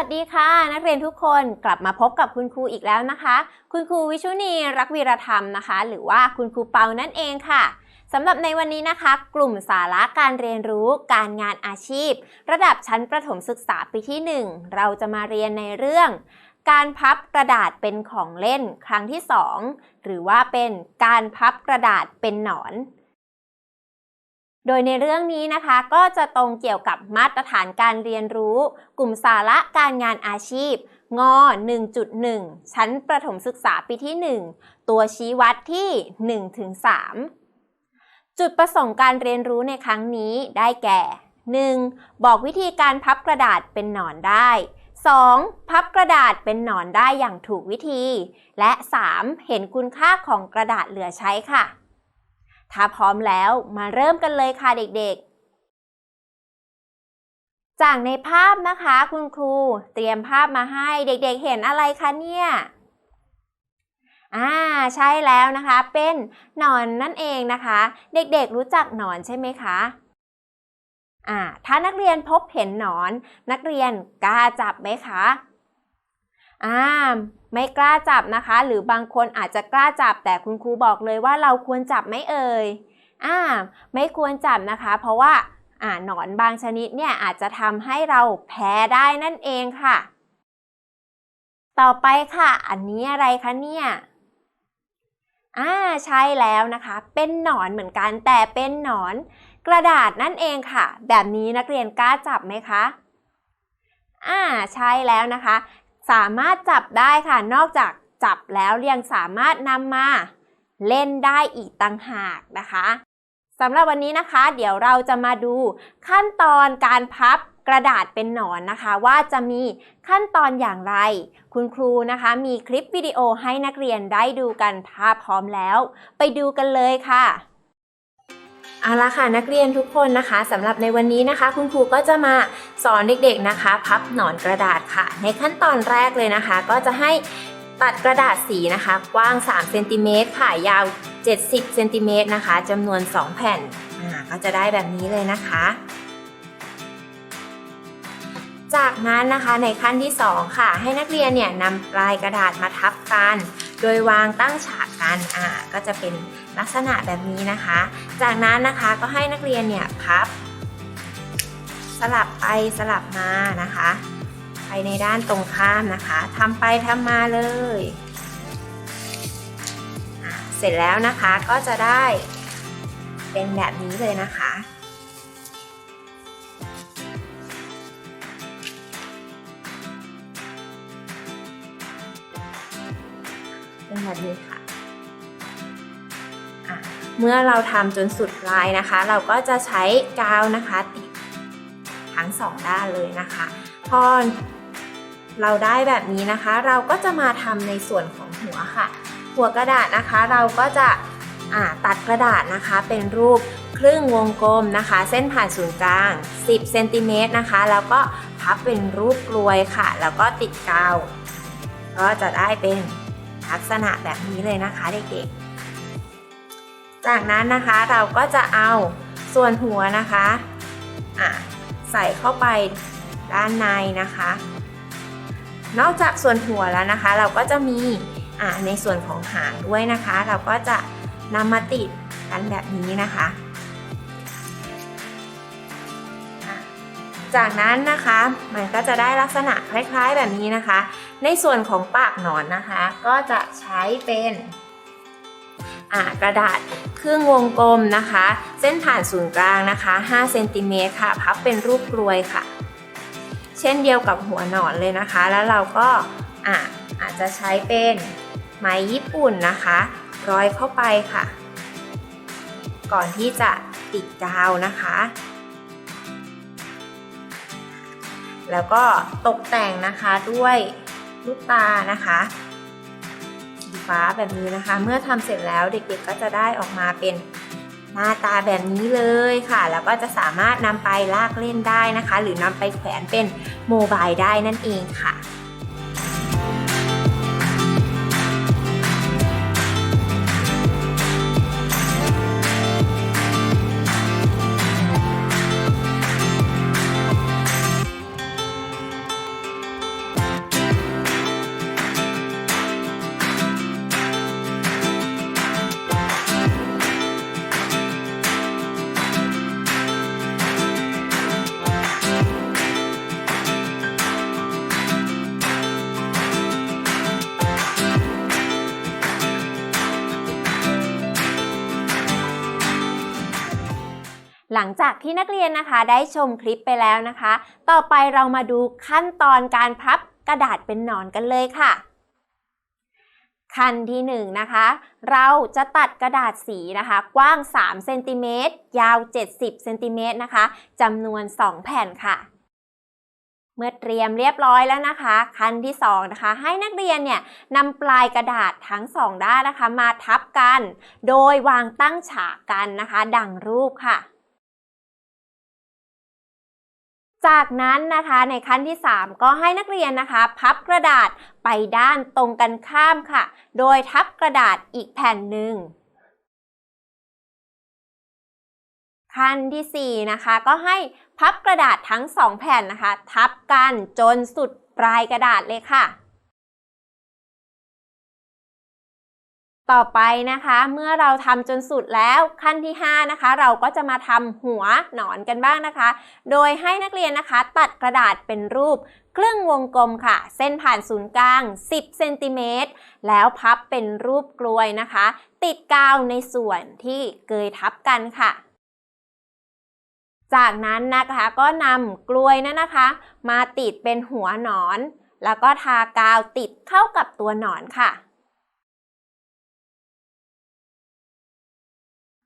ัสดีค่ะ นักเรียนทุกคนกลับมาพบกับคุณครูอีกแล้วนะคะ คุณครูวิชุนีรักวีรธรรมนะคะ หรือว่าคุณครูเปานั่นเองค่ะสำหรับในวันนี้นะคะ กลุ่มสาระการเรียนรู้ การงานอาชีพ ระดับชั้นประถมศึกษาปีที่ 1 เราจะมาเรียนในเรื่อง การพับกระดาษเป็นของเล่นครั้งที่ 2 หรือว่าเป็นการพับกระดาษเป็นหนอน โดยในเรื่องนี้นะคะก็จะตรงเกี่ยวกับมาตรฐานการเรียนรู้ กลุ่มสาระการงานอาชีพ ง 1.1 ชั้นประถมศึกษาปีที่ 1 ตัวชี้วัดที่ 1-3 จุดประสงค์การเรียนรู้ในครั้งนี้ได้แก่ 1. บอกวิธีการพับกระดาษเป็นหนอนได้ 2. พับกระดาษเป็นหนอนได้อย่างถูกวิธี และ 3. เห็นคุณค่าของกระดาษเหลือใช้ค่ะ ถ้าพร้อมแล้วมาเริ่มกันเลยค่ะเด็กๆ จากในภาพนะคะคุณครูเตรียมภาพมาให้เด็กๆเห็นอะไรคะเนี่ยอ่าใช่แล้วนะคะเป็นหนอนนั่นเองนะคะ เด็กๆรู้จักหนอนใช่ไหมคะอ่าถ้านักเรียนพบเห็นหนอน นักเรียนกล้าจับไหมคะ อ่าไม่กล้าจับนะคะ หรือบางคนอาจจะกล้าจับแต่คุณครูบอกเลยว่าเราควรจับไหมเอ่ยอ่าไม่ควรจับนะคะ เพราะว่าอ่าหนอนบางชนิดเนี่ยอาจจะทำให้เราแพ้ได้นั่นเองค่ะ ต่อไปค่ะ อันนี้อะไรคะเนี่ยอ่าใช่แล้วนะคะ เป็นหนอนเหมือนกันแต่เป็นหนอนกระดาษนั่นเองค่ะ แบบนี้นักเรียนกล้าจับไหมคะอ่าใช่แล้วนะคะ สามารถจับได้ค่ะ นอกจากจับแล้วยังสามารถนำมาเล่นได้อีกต่างหากนะคะสำหรับวันนี้นะคะ เดี๋ยวเราจะมาดูขั้นตอนการพับกระดาษเป็นหนอนนะคะ ว่าจะมีขั้นตอนอย่างไร คุณครูนะคะ มีคลิปวิดีโอให้นักเรียนได้ดูกันถ้าพร้อมแล้ว ไปดูกันเลยค่ะ เอาละค่ะนักเรียนทุกคนนะคะสำหรับในวันนี้นะคะ คุณครูก็จะมาสอนเด็กๆนะคะ พับหนอนกระดาษค่ะ ในขั้นตอนแรกเลยนะคะ ก็จะให้ตัดกระดาษสีนะคะ กว้าง3เซนติเมตรค่ะยาว 70เซนติเมตรนะคะจำนวน 2 แผ่นอ่าก็จะได้แบบนี้เลยนะคะ จากนั้นนะคะในขั้นที่ 2 ค่ะ ให้นักเรียนเนี่ยนำปลายกระดาษมาทับกัน โดยวางตั้งฉากกันอ่าก็จะเป็น ลักษณะแบบนี้นะคะ จากนั้นนะคะก็ให้นักเรียนเนี่ยพับ สลับไปสลับมานะคะ ไปในด้านตรงข้ามนะคะทำไปทำมาเลย เสร็จแล้วนะคะก็จะได้เป็นแบบนี้เลยนะคะเป็นแบบนี้ค่ะ เมื่อเราทำจนสุดลายนะคะ เราก็จะใช้กาวนะคะติดทั้งสองด้านเลยนะคะ พอเราได้แบบนี้นะคะ เราก็จะมาทำในส่วนของหัวค่ะ หัวกระดาษนะคะเราก็จะตัดกระดาษนะคะเป็นรูปครึ่งวงกลมนะคะ เส้นผ่านศูนย์กลาง 10เซนติเมตรนะคะ แล้วก็พับเป็นรูปกลวยค่ะ แล้วก็ติดกาว ก็จะได้เป็นลักษณะแบบนี้เลยนะคะเด็กๆ จากนั้นนะคะเราก็จะเอาส่วนหัวนะคะะใส่เข้าไปด้านในนะคะ นอกจากส่วนหัวแล้วนะคะ เราก็จะมีในส่วนของหางด้วยนะคะ เราก็จะนำมาติดกันแบบนี้นะคะจากนั้นนะคะมันก็จะได้ลักษณะคล้ายๆแบบนี้นะคะ ในส่วนของปากหนอนนะคะ ก็จะใช้เป็น กระดาษครึ่งวงกลมนะคะ เส้นผ่านศูนย์กลางนะคะ5เซนติเมตรค่ะ พับเป็นรูปกลวยค่ะ เช่นเดียวกับหัวหนอนเลยนะคะ แล้วเราก็อาอาจจะใช้เป็นไม้ญี่ปุ่นนะคะ ร้อยเข้าไปค่ะ ก่อนที่จะติดกาวนะคะ แล้วก็ตกแต่งนะคะด้วยลูกตานะคะ สีฟ้าแบบนี้นะคะ เมื่อทำเสร็จแล้วเด็กๆก็จะได้ออกมาเป็นหน้าตาแบบนี้เลยค่ะ แล้วก็จะสามารถนำไปลากเล่นได้นะคะ หรือนำไปแขวนเป็นโมบายได้นั่นเองค่ะ หลังจากที่นักเรียนนะคะได้ชมคลิปไปแล้วนะคะ ต่อไปเรามาดูขั้นตอนการพับกระดาษเป็นหนอนกันเลยค่ะ ขั้นที่1นงนะคะ เราจะตัดกระดาษสีนะคะ กว้าง3เซนติเมตรยาว 70เซนติเมตรนะคะจำนวน 2 แผ่นค่ะเมื่อเตรียมเรียบร้อยแล้วนะคะ ขั้นที่2นะคะ ให้นักเรียนเนี่ยนำปลายกระดาษทั้งสองด้านนะคะ มาทับกัน โดยวางตั้งฉากกันนะคะ ดังรูปค่ะ จากนั้นนะคะในขั้นที่ 3 ก็ให้นักเรียนนะคะ พับกระดาษไปด้านตรงกันข้ามค่ะ โดยทับกระดาษอีกแผ่นหนึ่งขั้นที่ 4 นะคะ ก็ให้พับกระดาษทั้ง 2 แผ่นนะคะ ทับกันจนสุดปลายกระดาษเลยค่ะ ต่อไปนะคะเมื่อเราทำจนสุดแล้วขั้นที่ 5 นะคะ เราก็จะมาทำหัวหนอนกันบ้างนะคะ โดยให้นักเรียนนะคะ ตัดกระดาษเป็นรูปครึ่งวงกลมค่ะ เส้นผ่านศูนย์กลาง 10 เซนติเมตร แล้วพับเป็นรูปกลวยนะคะ ติดกาวในส่วนที่เกยทับกันค่ะ จากนั้นนะคะก็นำกลวยนั้นนะคะ มาติดเป็นหัวหนอน แล้วก็ทากาวติดเข้ากับตัวหนอนค่ะ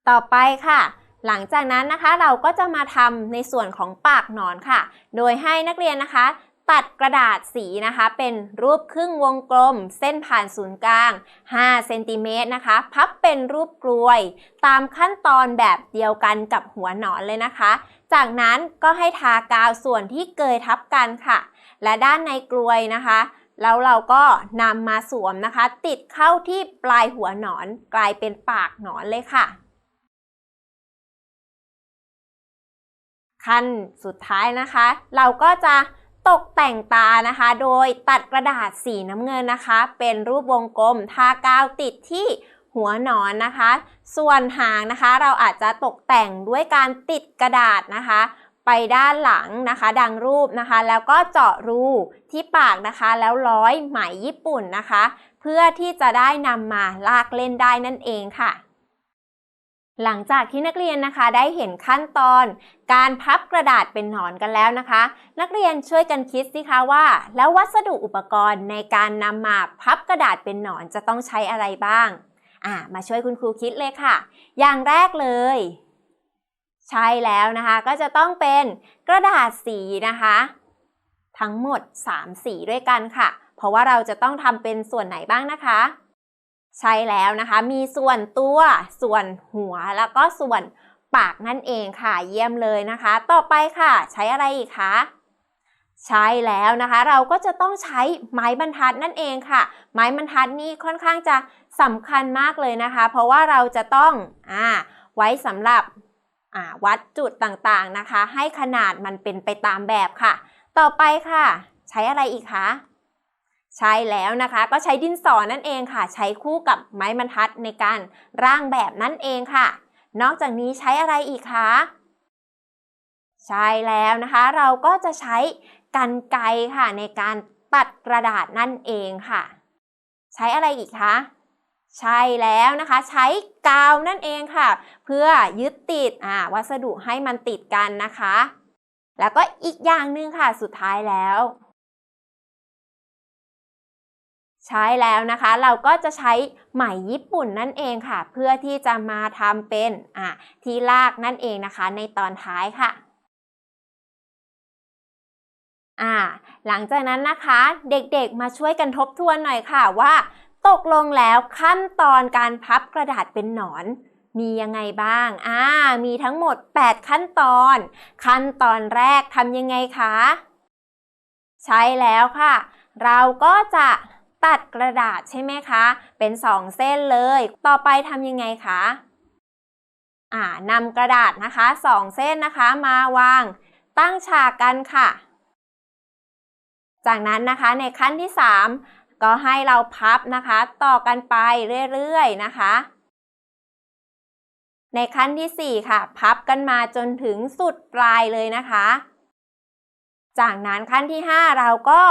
ต่อไปค่ะ หลังจากนั้นนะคะเราก็จะมาทำในส่วนของปากหนอนค่ะ โดยให้นักเรียนนะคะ ตัดกระดาษสีนะคะ เป็นรูปครึ่งวงกลม เส้นผ่านศูนย์กลาง 5 เซนติเมตรนะคะ พับเป็นรูปกลวย ตามขั้นตอนแบบเดียวกันกับหัวหนอนเลยนะคะ จากนั้นก็ให้ทากาวส่วนที่เกยทับกันค่ะ และด้านในกลวยนะคะแล้วเราก็นำมาสวมนะคะ ติดเข้าที่ปลายหัวหนอนกลายเป็นปากหนอนเลยค่ะ ขั้นสุดท้ายนะคะ เราก็จะตกแต่งตานะคะ โดยตัดกระดาษสีน้ำเงินนะคะ เป็นรูปวงกลมทากาวติดที่หัวหนอนนะคะ ส่วนหางนะคะ เราอาจจะตกแต่งด้วยการติดกระดาษนะคะ ไปด้านหลังนะคะ ดังรูปนะคะ แล้วก็เจาะรูที่ปากนะคะ แล้วร้อยไหมญี่ปุ่นนะคะ เพื่อที่จะได้นำมาลากเล่นได้นั่นเองค่ะ หลังจากที่นักเรียนนะคะได้เห็นขั้นตอน การพับกระดาษเป็นหนอนกันแล้วนะคะ นักเรียนช่วยกันคิดสิคะว่า แล้ววัสดุอุปกรณ์ในการนำมาพับกระดาษเป็นหนอนจะต้องใช้อะไรบ้างอ่ามาช่วยคุณครูคิดเลยค่ะ อย่างแรกเลย ใช่แล้วนะคะก็จะต้องเป็นกระดาษสีนะคะ ทั้งหมด 3 สีด้วยกันค่ะ เพราะว่าเราจะต้องทำเป็นส่วนไหนบ้างนะคะ ใช่แล้วนะคะ มีส่วนตัวส่วนหัวแล้วก็ส่วนปากนั่นเองค่ะเยี่ยมเลยนะคะ ต่อไปค่ะ ใช้อะไรอีกคะใช่แล้วนะคะ เราก็จะต้องใช้ไม้บรรทัดนั่นเองค่ะ ไม้บรรทัดนี่ค่อนข้างจะสำคัญมากเลยนะคะ เพราะว่าเราจะต้องอ่าไว้สำหรับอ่าวัดจุดต่างๆนะคะ ให้ขนาดมันเป็นไปตามแบบค่ะ ต่อไปค่ะ ใช้อะไรอีกคะ ใช่แล้วนะคะก็ใช้ดินสอนั่นเองค่ะ ใช้คู่กับไม้บรรทัดในการร่างแบบนั่นเองค่ะ นอกจากนี้ใช้อะไรอีกคะใช่แล้วนะคะ เราก็จะใช้กันไกรค่ะในการตัดกระดาษนั่นเองค่ะ ใช้อะไรอีกคะใช่แล้วนะคะ ใช้กาวนั่นเองค่ะ เพื่อยึดติดวัสดุให้มันติดกันนะคะ แล้วก็อีกอย่างหนึ่งค่ะสุดท้ายแล้ว ใช้แล้วนะคะเราก็จะใช้ไหมญี่ปุ่นนั่นเองค่ะ เพื่อที่จะมาทำเป็นอะที่ลากนั่นเองนะคะ ในตอนท้ายค่ะอ่าหลังจากนั้นนะคะเด็กๆมาช่วยกันทบทวนหน่อยค่ะว่าตกลงแล้วขั้นตอนการพับกระดาษเป็นหนอน มียังไงบ้าง อ่า มีทั้งหมด 8 ขั้นตอน ขั้นตอนแรกทำยังไงคะ ใช่แล้วค่ะ เราก็จะ ตัดกระดาษใช่ไหมคะ เป็น 2 เส้นเลย ต่อไปทำยังไงคะอ่านำกระดาษนะคะ2เส้นนะคะมาวางตั้งฉากกันค่ะ จากนั้นนะคะในขั้นที่ 3 ก็ให้เราพับนะคะ ต่อกันไปเรื่อยๆนะคะ ในขั้นที่ 4 ค่ะ พับกันมาจนถึงสุดปลายเลยนะคะ จากนั้นขั้นที่ 5 เราก็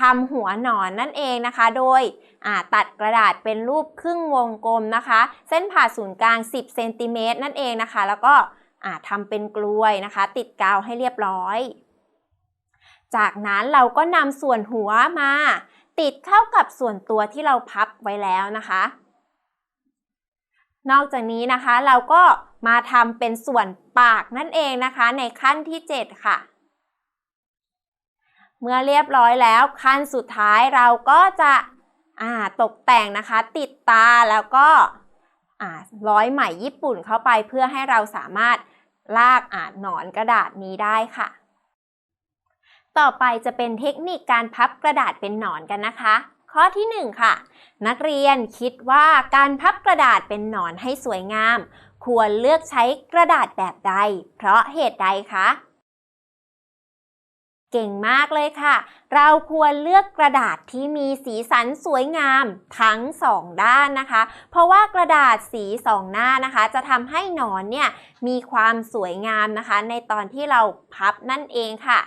ทำหัวหนอนนั่นเองนะคะ โดยตัดกระดาษเป็นรูปครึ่งวงกลมนะคะ เส้นผ่าศูนย์กลาง 10เซนติเมตรนั่นเองนะคะ แล้วก็ทำเป็นกลวยนะคะ ติดกาวให้เรียบร้อย จากนั้นเราก็นำส่วนหัวมา ติดเข้ากับส่วนตัวที่เราพับไว้แล้วนะคะ นอกจากนี้นะคะเราก็มาทำเป็นส่วนปากนั่นเองนะคะ ในขั้นที่ 7 ค่ะ เมื่อเรียบร้อยแล้วขั้นสุดท้ายเราก็จะอ่าตกแต่งนะคะ ติดตาแล้วก็อ่าร้อยไหมญี่ปุ่นเข้าไปเพื่อให้เราสามารถลากอ่าหนอนกระดาษนี้ได้ค่ะ ต่อไปจะเป็นเทคนิคการพับกระดาษเป็นหนอนกันนะคะ ข้อที่ 1 ค่ะ นักเรียนคิดว่าการพับกระดาษเป็นหนอนให้สวยงาม ควรเลือกใช้กระดาษแบบใด เพราะเหตุใดคะ เก่งมากเลยค่ะ เราควรเลือกกระดาษที่มีสีสันสวยงามทั้งสองด้านนะคะ เพราะว่ากระดาษสีสองหน้านะคะ จะทำให้หนอนเนี่ยมีความสวยงามนะคะ ในตอนที่เราพับนั่นเองค่ะ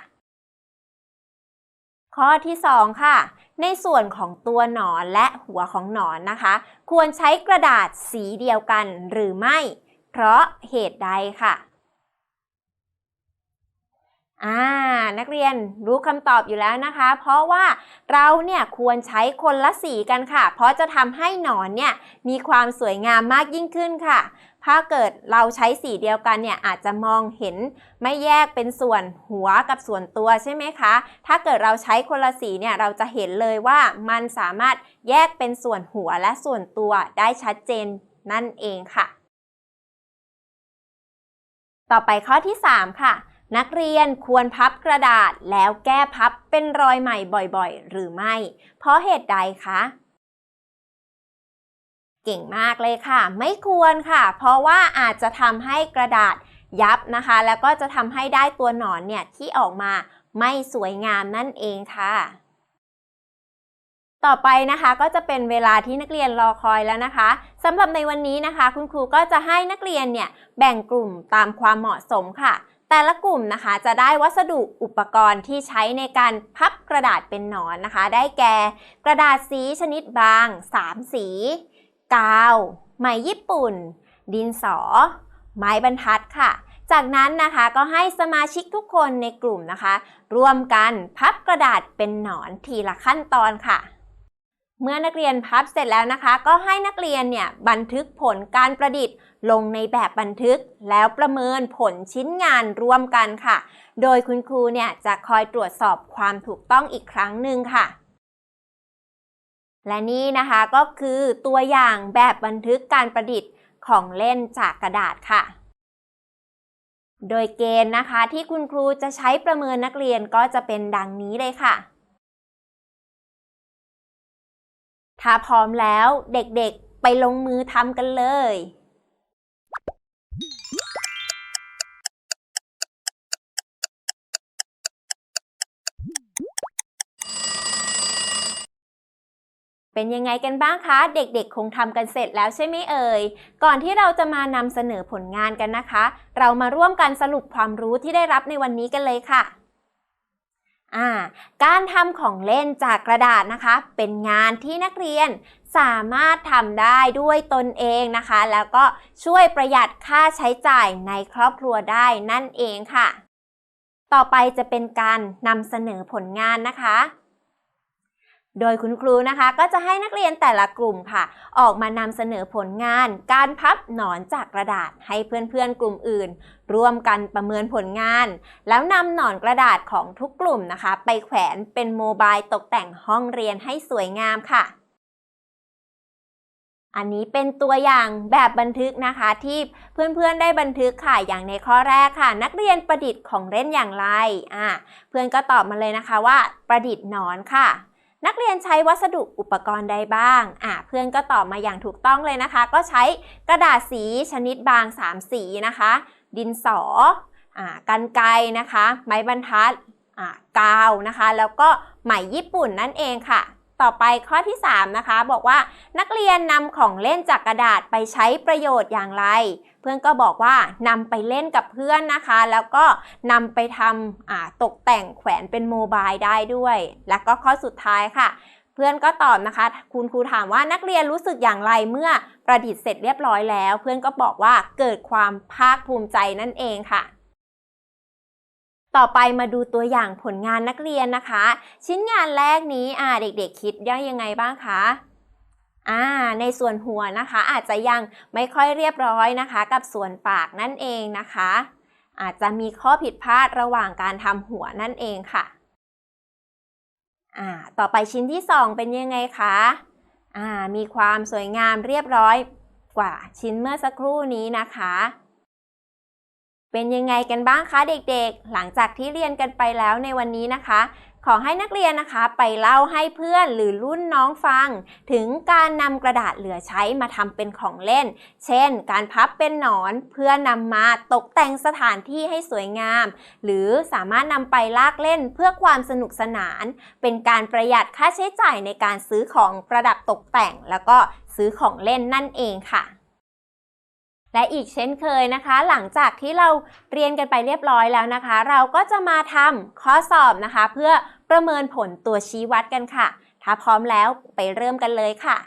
ข้อที่ 2 ค่ะในส่วนของตัวหนอนและหัวของหนอนนะคะ ควรใช้กระดาษสีเดียวกันหรือไม่ เพราะเหตุใดค่ะ อ่านักเรียนรู้คำตอบอยู่แล้วนะคะ เพราะว่าเราเนี่ยควรใช้คนละสีกันค่ะ เพราะจะทำให้หนอนเนี่ยมีความสวยงามมากยิ่งขึ้นค่ะ ถ้าเกิดเราใช้สีเดียวกันเนี่ยอาจจะมองเห็นไม่แยกเป็นส่วนหัวกับส่วนตัวใช่ไหมคะ ถ้าเกิดเราใช้คนละสีเนี่ยเราจะเห็นเลยว่ามันสามารถแยกเป็นส่วนหัวและส่วนตัวได้ชัดเจนนั่นเองค่ะ ต่อไปข้อที่ 3 ค่ะ นักเรียนควรพับกระดาษแล้วแก้พับเป็นรอยใหม่บ่อยๆ หรือไม่ เพราะเหตุใดคะ เก่งมากเลยค่ะ ไม่ควรค่ะ เพราะว่าอาจจะทำให้กระดาษยับนะคะ แล้วก็จะทำให้ได้ตัวหนอนเนี่ยที่ออกมาไม่สวยงามนั่นเองค่ะ ต่อไปนะคะก็จะเป็นเวลาที่นักเรียนรอคอยแล้วนะคะสำหรับในวันนี้นะคะ คุณครูก็จะให้นักเรียนเนี่ยแบ่งกลุ่มตามความเหมาะสมค่ะ แต่ละกลุ่มนะคะจะได้วัสดุอุปกรณ์ที่ใช้ในการพับกระดาษเป็นหนอนนะคะ ได้แก่ กระดาษสีชนิดบาง 3 สี กาว ไหมญี่ปุ่น ดินสอ ไม้บรรทัดค่ะ จากนั้นนะคะก็ให้สมาชิกทุกคนในกลุ่มนะคะ ร่วมกันพับกระดาษเป็นหนอนทีละขั้นตอนค่ะ เมื่อนักเรียนพับเสร็จแล้วนะคะ ก็ให้นักเรียนเนี่ยบันทึกผลการประดิษฐ์ ลงในแบบบันทึกแล้วประเมินผลชิ้นงานร่วมกันค่ะ โดยคุณครูเนี่ยจะคอยตรวจสอบความถูกต้องอีกครั้งหนึ่งค่ะ และนี่นะคะก็คือตัวอย่างแบบบันทึกการประดิษฐ์ของเล่นจากกระดาษค่ะ โดยเกณฑ์นะคะที่คุณครูจะใช้ประเมินนักเรียนก็จะเป็นดังนี้เลยค่ะ ถ้าพร้อมแล้วเด็กๆไปลงมือทำกันเลย เป็นยังไงกันบ้างคะ เด็กๆ คงทำกันเสร็จแล้วใช่ไหมเอ่ย ก่อนที่เราจะมานำเสนอผลงานกันนะคะ เรามาร่วมกันสรุปความรู้ที่ได้รับในวันนี้กันเลยค่ะ การทำของเล่นจากกระดาษนะคะ เป็นงานที่นักเรียนสามารถทำได้ด้วยตนเองนะคะ แล้วก็ช่วยประหยัดค่าใช้จ่ายในครอบครัวได้นั่นเองค่ะ ต่อไปจะเป็นการนำเสนอผลงานนะคะ โดยคุณครูนะคะก็จะให้นักเรียนแต่ละกลุ่มค่ะ ออกมานำเสนอผลงาน การพับหนอนจากกระดาษให้เพื่อนๆ กลุ่มอื่น ร่วมกันประเมินผลงาน แล้วนำหนอนกระดาษของทุกกลุ่มนะคะ ไปแขวนเป็นโมบายตกแต่งห้องเรียนให้สวยงามค่ะ อันนี้เป็นตัวอย่างแบบบันทึกนะคะที่เพื่อนๆได้บันทึกค่ะอย่างในข้อแรกค่ะ นักเรียนประดิษฐ์ของเล่นอย่างไรอ่าเพื่อนก็ตอบมาเลยนะคะว่า ประดิษฐ์หนอนค่ะ นักเรียนใช้วัสดุอุปกรณ์ใดบ้างอ่าเพื่อนก็ตอบมาอย่างถูกต้องเลยนะคะ ก็ใช้กระดาษสีชนิดบาง 3 สีนะคะ ดินสออ่ากันไกรนะคะ ไม้บรรทัดอ่ากาวนะคะ แล้วก็ไหมญี่ปุ่นนั่นเองค่ะ ต่อไปข้อที่ 3 นะคะ บอกว่านักเรียนนำของเล่นจากกระดาษไปใช้ประโยชน์อย่างไร เพื่อนก็บอกว่านำไปเล่นกับเพื่อนนะคะ แล้วก็นำไปทำตกแต่งแขวนเป็นโมบายได้ด้วย แล้วก็ข้อสุดท้ายค่ะเพื่อนก็ตอบนะคะ คุณครูถามว่านักเรียนรู้สึกอย่างไรเมื่อประดิษฐ์เสร็จเรียบร้อยแล้ว เพื่อนก็บอกว่าเกิดความภาคภูมิใจนั่นเองค่ะ ต่อไปมาดูตัวอย่างผลงานนักเรียนนะคะ ชิ้นงานแรกนี้อ่าเด็กๆคิดว่ายังไงบ้างคะอ่าในส่วนหัวนะคะ อาจจะยังไม่ค่อยเรียบร้อยนะคะ กับส่วนปากนั่นเองนะคะ อาจจะมีข้อผิดพลาดระหว่างการทำหัวนั่นเองค่ะอ่าต่อไปชิ้นที่ 2 เป็นยังไงคะอ่ามีความสวยงามเรียบร้อยกว่าชิ้นเมื่อสักครู่นี้นะคะ เป็นยังไงกันบ้างคะเด็กๆ หลังจากที่เรียนกันไปแล้วในวันนี้นะคะ ขอให้นักเรียนนะคะไปเล่าให้เพื่อนหรือรุ่นน้องฟัง ถึงการนำกระดาษเหลือใช้มาทำเป็นของเล่น เช่น การพับเป็นหนอนเพื่อนำมาตกแต่งสถานที่ให้สวยงาม หรือสามารถนำไปลากเล่นเพื่อความสนุกสนาน เป็นการประหยัดค่าใช้จ่ายในการซื้อของประดับตกแต่ง แล้วก็ซื้อของเล่นนั่นเองค่ะ และอีกเช่นเคยนะคะ หลังจากที่เราเรียนกันไปเรียบร้อยแล้วนะคะ เราก็จะมาทำข้อสอบนะคะ เพื่อประเมินผลตัวชี้วัดกันค่ะ ถ้าพร้อมแล้วไปเริ่มกันเลยค่ะ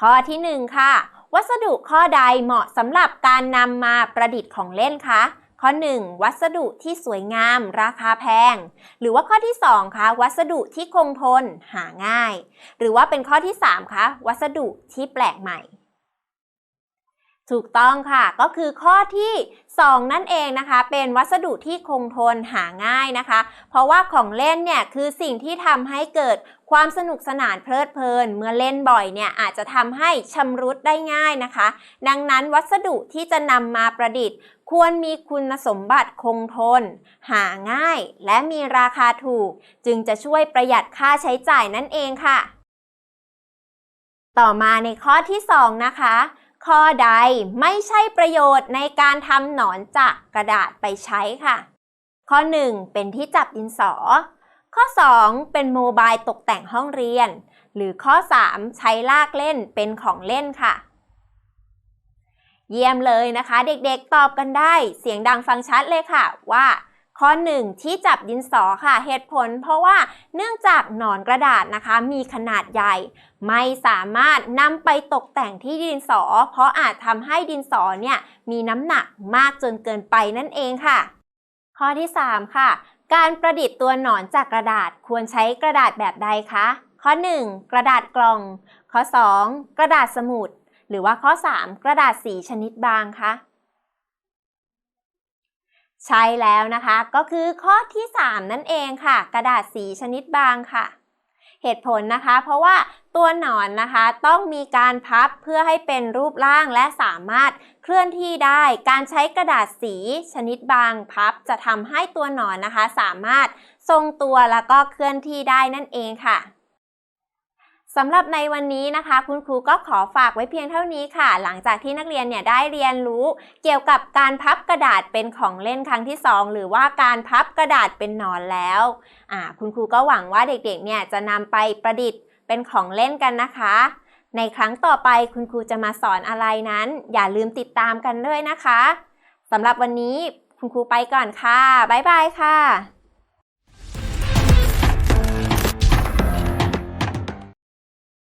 ข้อที่1ค่ะ วัสดุข้อใดเหมาะสำหรับการนำมาประดิษฐ์ของเล่นคะข้อ 1 วัสดุที่สวยงาม ราคาแพง หรือว่าข้อที่2คะวัสดุที่คงทนหาง่าย หรือว่าเป็นข้อที่3คะวัสดุที่แปลกใหม่ ถูกต้องค่ะ ก็คือข้อที่ 2 นั่นเองนะคะ เป็นวัสดุที่คงทนหาง่ายนะคะ เพราะว่าของเล่นเนี่ยคือสิ่งที่ทำให้เกิดความสนุกสนานเพลิดเพลิน เมื่อเล่นบ่อยเนี่ยอาจจะทำให้ชำรุดได้ง่ายนะคะ ดังนั้นวัสดุที่จะนำมาประดิษฐ์ ควรมีคุณสมบัติคงทน หาง่าย และมีราคาถูก จึงจะช่วยประหยัดค่าใช้จ่ายนั่นเองค่ะ ต่อมาในข้อที่ 2 นะคะ ข้อใดไม่ใช่ประโยชน์ในการทำหนอนจากกระดาษไปใช้ค่ะ ข้อ 1 เป็นที่จับดินสอ ข้อ 2 เป็นโมบายตกแต่งห้องเรียน หรือข้อ 3 ใช้ลากเล่นเป็นของเล่นค่ะ เยี่ยมเลยนะคะ เด็กๆตอบกันได้ เสียงดังฟังชัดเลยค่ะว่า ข้อ 1 ที่จับดินสอค่ะ เหตุผลเพราะว่าเนื่องจากหนอนกระดาษนะคะ มีขนาดใหญ่ ไม่สามารถนำไปตกแต่งที่ดินสอ เพราะอาจทำให้ดินสอเนี่ยมีน้ำหนักมากจนเกินไปนั่นเองค่ะ ข้อที่ 3 ค่ะ การประดิษฐ์ตัวหนอนจากกระดาษควรใช้กระดาษแบบใดคะข้อ 1 กระดาษกล่อง ข้อ 2 กระดาษสมุด หรือว่าข้อ 3 กระดาษสีชนิดบางคะ ใช่แล้วนะคะ ก็คือข้อที่ 3 นั่นเองค่ะ กระดาษสีชนิดบางค่ะ เหตุผลนะคะ เพราะว่าตัวหนอนนะคะต้องมีการพับเพื่อให้เป็นรูปร่างและสามารถเคลื่อนที่ได้ การใช้กระดาษสีชนิดบางพับจะทำให้ตัวหนอนนะคะ สามารถทรงตัวแล้วก็เคลื่อนที่ได้นั่นเองค่ะ สำหรับในวันนี้นะคะ คุณครูก็ขอฝากไว้เพียงเท่านี้ค่ะ หลังจากที่นักเรียนเนี่ยได้เรียนรู้ เกี่ยวกับการพับกระดาษเป็นของเล่นครั้งที่ 2 หรือว่าการพับกระดาษเป็นนอนแล้วอ่าคุณครูก็หวังว่าเด็กๆ เนี่ยจะนำไปประดิษฐ์เป็นของเล่นกันนะคะ ในครั้งต่อไปคุณครูจะมาสอนอะไรนั้น อย่าลืมติดตามกันด้วยนะคะสำหรับวันนี้คุณครูไปก่อนค่ะบ๊ายบายค่ะ